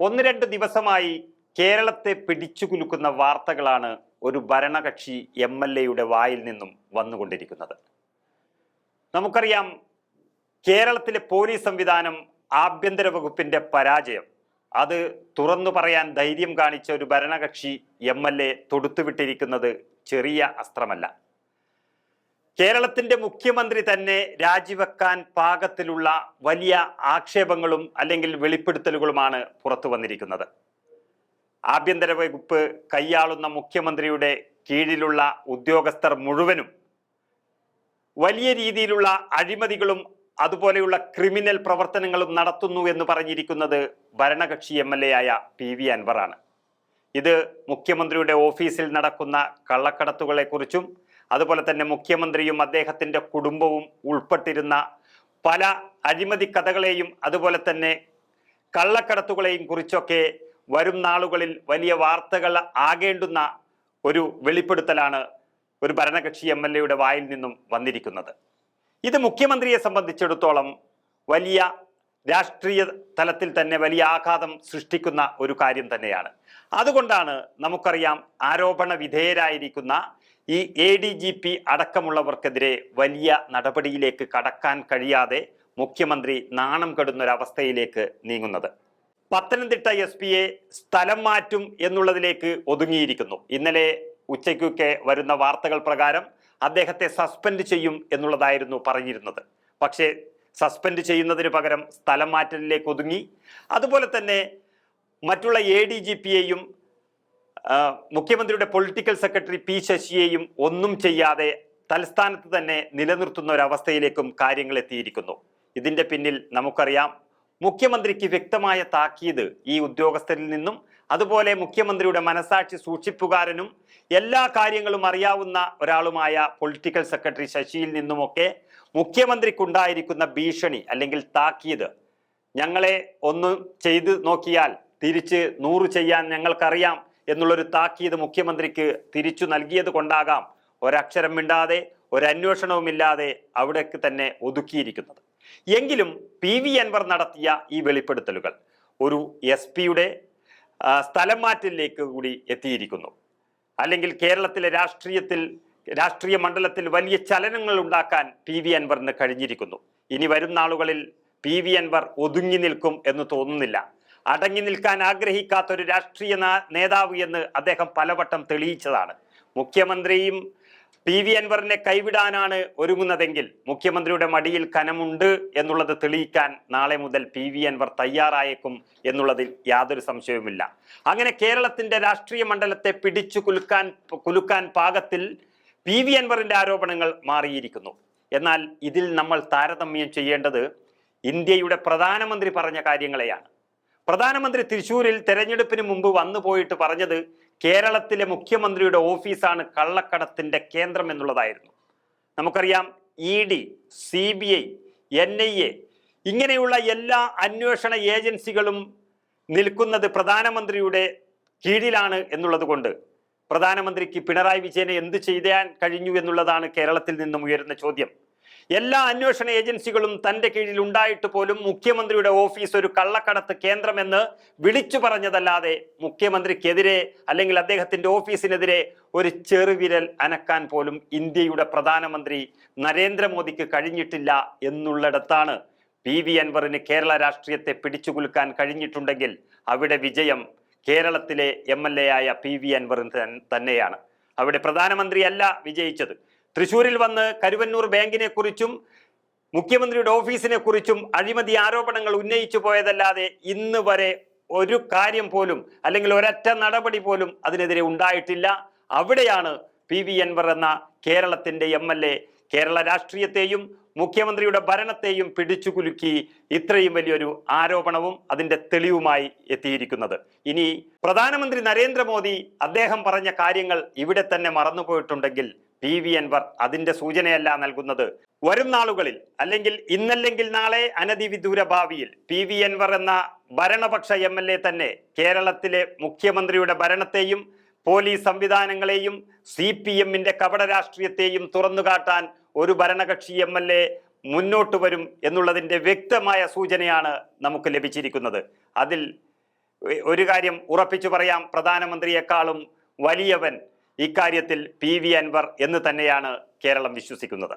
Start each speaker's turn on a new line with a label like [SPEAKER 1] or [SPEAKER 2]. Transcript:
[SPEAKER 1] ഒന്ന് രണ്ട് ദിവസമായി കേരളത്തെ പിടിച്ചു കുലുക്കുന്ന വാർത്തകളാണ് ഒരു ഭരണകക്ഷി എം എൽ എയുടെ വായിൽ നിന്നും വന്നുകൊണ്ടിരിക്കുന്നത്. നമുക്കറിയാം കേരളത്തിലെ പോലീസ് സംവിധാനം ആഭ്യന്തര വകുപ്പിന്റെ പരാജയം. അത് തുറന്നു പറയാൻ ധൈര്യം കാണിച്ച ഒരു ഭരണകക്ഷി എം എൽ എ തൊടുത്തുവിട്ടിരിക്കുന്നത് ചെറിയ അസ്ത്രമല്ല. കേരളത്തിന്റെ മുഖ്യമന്ത്രി തന്നെ രാജിവെക്കാൻ പാകത്തിലുള്ള വലിയ ആക്ഷേപങ്ങളും അല്ലെങ്കിൽ വെളിപ്പെടുത്തലുകളുമാണ് പുറത്തു വന്നിരിക്കുന്നത്. ആഭ്യന്തര വകുപ്പ് കൈയാളുന്ന മുഖ്യമന്ത്രിയുടെ കീഴിലുള്ള ഉദ്യോഗസ്ഥർ മുഴുവനും വലിയ രീതിയിലുള്ള അഴിമതികളും അതുപോലെയുള്ള ക്രിമിനൽ പ്രവർത്തനങ്ങളും നടത്തുന്നു എന്ന് പറഞ്ഞിരിക്കുന്നത് ഭരണകക്ഷി എം എൽ എ ആയ പി വി അൻവറാണ്. ഇത് മുഖ്യമന്ത്രിയുടെ ഓഫീസിൽ നടക്കുന്ന കള്ളക്കടത്തുകളെക്കുറിച്ചും അതുപോലെ തന്നെ മുഖ്യമന്ത്രിയും അദ്ദേഹത്തിന്റെ കുടുംബവും ഉൾപ്പെട്ടിരുന്ന പല അഴിമതി കഥകളെയും അതുപോലെ തന്നെ കള്ളക്കടത്തുകളെയും കുറിച്ചൊക്കെ വരും നാളുകളിൽ വലിയ വാർത്തകൾ ആകേണ്ടുന്ന ഒരു വെളിപ്പെടുത്തലാണ് ഒരു ഭരണകക്ഷി എം എൽ എയുടെ വായിൽ നിന്നും വന്നിരിക്കുന്നത്. ഇത് മുഖ്യമന്ത്രിയെ സംബന്ധിച്ചിടത്തോളം വലിയ രാഷ്ട്രീയ തലത്തിൽ തന്നെ വലിയ ആഘാതം സൃഷ്ടിക്കുന്ന ഒരു കാര്യം തന്നെയാണ്. അതുകൊണ്ടാണ് നമുക്കറിയാം ആരോപണ വിധേയരായിരിക്കുന്ന ഈ എ ഡി ജി പി അടക്കമുള്ളവർക്കെതിരെ വലിയ നടപടിയിലേക്ക് കടക്കാൻ കഴിയാതെ മുഖ്യമന്ത്രി നാണം കെടുന്നൊരവസ്ഥയിലേക്ക് നീങ്ങുന്നത്. പത്തനംതിട്ട എസ് പിയെ സ്ഥലം മാറ്റും എന്നുള്ളതിലേക്ക് ഒതുങ്ങിയിരിക്കുന്നു. ഇന്നലെ ഉച്ചയ്ക്കൊക്കെ വരുന്ന വാർത്തകൾ പ്രകാരം അദ്ദേഹത്തെ സസ്പെൻഡ് ചെയ്യും എന്നുള്ളതായിരുന്നു പറഞ്ഞിരുന്നത്. പക്ഷേ സസ്പെൻഡ് ചെയ്യുന്നതിന് പകരം സ്ഥലം മാറ്റലിലേക്ക് ഒതുങ്ങി. അതുപോലെ തന്നെ മറ്റുള്ള എ ഡി ജി പിയെയും മുഖ്യമന്ത്രിയുടെ പൊളിറ്റിക്കൽ സെക്രട്ടറി പി ശശിയെയും ഒന്നും ചെയ്യാതെ തലസ്ഥാനത്ത് തന്നെ നിലനിർത്തുന്ന ഒരവസ്ഥയിലേക്കും കാര്യങ്ങൾ എത്തിയിരിക്കുന്നു. ഇതിന്റെ പിന്നിൽ നമുക്കറിയാം മുഖ്യമന്ത്രിക്ക് വ്യക്തമായ താക്കീത് ഈ ഉദ്യോഗസ്ഥരിൽ നിന്നും അതുപോലെ മുഖ്യമന്ത്രിയുടെ മനസാക്ഷി സൂക്ഷിപ്പുകാരനും എല്ലാ കാര്യങ്ങളും അറിയാവുന്ന ഒരാളുമായ പൊളിറ്റിക്കൽ സെക്രട്ടറി ശശിയിൽ നിന്നുമൊക്കെ മുഖ്യമന്ത്രിക്കുണ്ടായിരിക്കുന്ന ഭീഷണി അല്ലെങ്കിൽ താക്കീത് ഞങ്ങളെ ഒന്ന് ചെയ്തു നോക്കിയാൽ തിരിച്ച് നൂറ് ചെയ്യാൻ ഞങ്ങൾക്കറിയാം. എന്നുള്ളൊരു താക്കീത് മുഖ്യമന്ത്രിക്ക് തിരിച്ചു നൽകിയത് കൊണ്ടാകാം ഒരക്ഷരം മിണ്ടാതെ ഒരന്വേഷണവുമില്ലാതെ അവിടേക്ക് തന്നെ ഒതുക്കിയിരിക്കുന്നത്. എങ്കിലും പി വി അൻവർ നടത്തിയ ഈ വെളിപ്പെടുത്തലുകൾ ഒരു എസ് പിയുടെ സ്ഥലം മാറ്റലിലേക്ക് കൂടി എത്തിയിരിക്കുന്നു. അല്ലെങ്കിൽ കേരളത്തിലെ രാഷ്ട്രീയത്തിൽ രാഷ്ട്രീയ മണ്ഡലത്തിൽ വലിയ ചലനങ്ങൾ ഉണ്ടാക്കാൻ പി വി അൻവറിന് കഴിഞ്ഞിരിക്കുന്നു. ഇനി വരും നാളുകളിൽ പി വി അൻവർ ഒതുങ്ങി നിൽക്കും എന്ന് തോന്നുന്നില്ല. അടങ്ങി നിൽക്കാൻ ആഗ്രഹിക്കാത്ത ഒരു രാഷ്ട്രീയ നേതാവ് എന്ന് അദ്ദേഹം പലവട്ടം തെളിയിച്ചതാണ്. മുഖ്യമന്ത്രിയും പി വി അൻവറിനെ കൈവിടാനാണ് ഒരുങ്ങുന്നതെങ്കിൽ മുഖ്യമന്ത്രിയുടെ മടിയിൽ കനമുണ്ട് എന്നുള്ളത് തെളിയിക്കാൻ നാളെ മുതൽ പി വി അൻവർ തയ്യാറായേക്കും എന്നുള്ളതിൽ യാതൊരു സംശയവുമില്ല. അങ്ങനെ കേരളത്തിന്റെ രാഷ്ട്രീയ മണ്ഡലത്തെ പിടിച്ചു കുലുക്കാൻ കുലുക്കാൻ പാകത്തിൽ പി വി അൻവറിന്റെ ആരോപണങ്ങൾ മാറിയിരിക്കുന്നു. എന്നാൽ ഇതിൽ നമ്മൾ താരതമ്യം ചെയ്യേണ്ടത് ഇന്ത്യയുടെ പ്രധാനമന്ത്രി പറഞ്ഞ കാര്യങ്ങളെയാണ്. പ്രധാനമന്ത്രി തൃശൂരിൽ തെരഞ്ഞെടുപ്പിന് മുമ്പ് വന്നു പോയിട്ട് പറഞ്ഞത് കേരളത്തിലെ മുഖ്യമന്ത്രിയുടെ ഓഫീസാണ് കള്ളക്കടത്തിന്റെ കേന്ദ്രം എന്നുള്ളതായിരുന്നു. നമുക്കറിയാം E D C B I N I A ഇങ്ങനെയുള്ള എല്ലാ അന്വേഷണ ഏജൻസികളും നിൽക്കുന്നത് പ്രധാനമന്ത്രിയുടെ കീഴിലാണ് എന്നുള്ളത് കൊണ്ട് പ്രധാനമന്ത്രിക്ക് പിണറായി വിജയനെ എന്ത് ചെയ്യാൻ കഴിഞ്ഞു എന്നുള്ളതാണ് കേരളത്തിൽ നിന്നും ഉയരുന്ന ചോദ്യം. എല്ലാ അന്വേഷണ ഏജൻസികളും തന്റെ കീഴിൽ ഉണ്ടായിട്ട് പോലും മുഖ്യമന്ത്രിയുടെ ഓഫീസ് ഒരു കള്ളക്കടത്ത് കേന്ദ്രമെന്ന് വിളിച്ചു പറഞ്ഞതല്ലാതെ മുഖ്യമന്ത്രിക്കെതിരെ അല്ലെങ്കിൽ അദ്ദേഹത്തിന്റെ ഓഫീസിനെതിരെ ഒരു ചെറുവിരൽ അനക്കാൻ പോലും ഇന്ത്യയുടെ പ്രധാനമന്ത്രി നരേന്ദ്രമോദിക്ക് കഴിഞ്ഞിട്ടില്ല എന്നുള്ളിടത്താണ് പി വി അൻവറിന് കേരള രാഷ്ട്രീയത്തെ പിടിച്ചുകുലുക്കാൻ കഴിഞ്ഞിട്ടുണ്ടെങ്കിൽ അവിടെ വിജയം കേരളത്തിലെ എം എൽ എ ആയ പി വി അൻവറിന് തന്നെയാണ്. അവിടെ പ്രധാനമന്ത്രിയല്ല വിജയിച്ചത്. തൃശൂരിൽ വന്ന് കരുവന്നൂർ ബാങ്കിനെ കുറിച്ചും മുഖ്യമന്ത്രിയുടെ ഓഫീസിനെ കുറിച്ചും അഴിമതി ആരോപണങ്ങൾ ഉന്നയിച്ചു പോയതല്ലാതെ ഇന്ന് വരെ ഒരു കാര്യം പോലും അല്ലെങ്കിൽ ഒരൊറ്റ നടപടി പോലും അതിനെതിരെ ഉണ്ടായിട്ടില്ല. അവിടെയാണ് പി വി അൻവർ എന്ന കേരളത്തിന്റെ എം എൽ എ കേരള രാഷ്ട്രീയത്തെയും മുഖ്യമന്ത്രിയുടെ ഭരണത്തെയും പിടിച്ചു കുലുക്കി ഇത്രയും വലിയൊരു ആരോപണവും അതിന്റെ തെളിവുമായി എത്തിയിരിക്കുന്നത്. ഇനി പ്രധാനമന്ത്രി നരേന്ദ്രമോദി അദ്ദേഹം പറഞ്ഞ കാര്യങ്ങൾ ഇവിടെ തന്നെ മറന്നുപോയിട്ടുണ്ടെങ്കിൽ പി വി അൻവർ അതിന്റെ സൂചനയല്ല നൽകുന്നത്. വരും നാളുകളിൽ അല്ലെങ്കിൽ ഇന്നല്ലെങ്കിൽ നാളെ അനധിവിദൂര ഭാവിയിൽ പി വി അൻവർ എന്ന ഭരണപക്ഷ എം എൽ എ തന്നെ കേരളത്തിലെ മുഖ്യമന്ത്രിയുടെ ഭരണത്തെയും പോലീസ് സംവിധാനങ്ങളെയും സി പി എമ്മിന്റെ കപട രാഷ്ട്രീയത്തെയും തുറന്നുകാട്ടാൻ ഒരു ഭരണകക്ഷി എം എൽ എ മുന്നോട്ട് വരും എന്നുള്ളതിന്റെ വ്യക്തമായ സൂചനയാണ് നമുക്ക് ലഭിച്ചിരിക്കുന്നത്. അതിൽ ഒരു കാര്യം ഉറപ്പിച്ചു പറയാം. പ്രധാനമന്ത്രിയെക്കാളും വലിയവൻ ഇക്കാര്യത്തിൽ പി വി അൻവർ എന്ന് തന്നെയാണ് കേരളം വിശ്വസിക്കുന്നത്.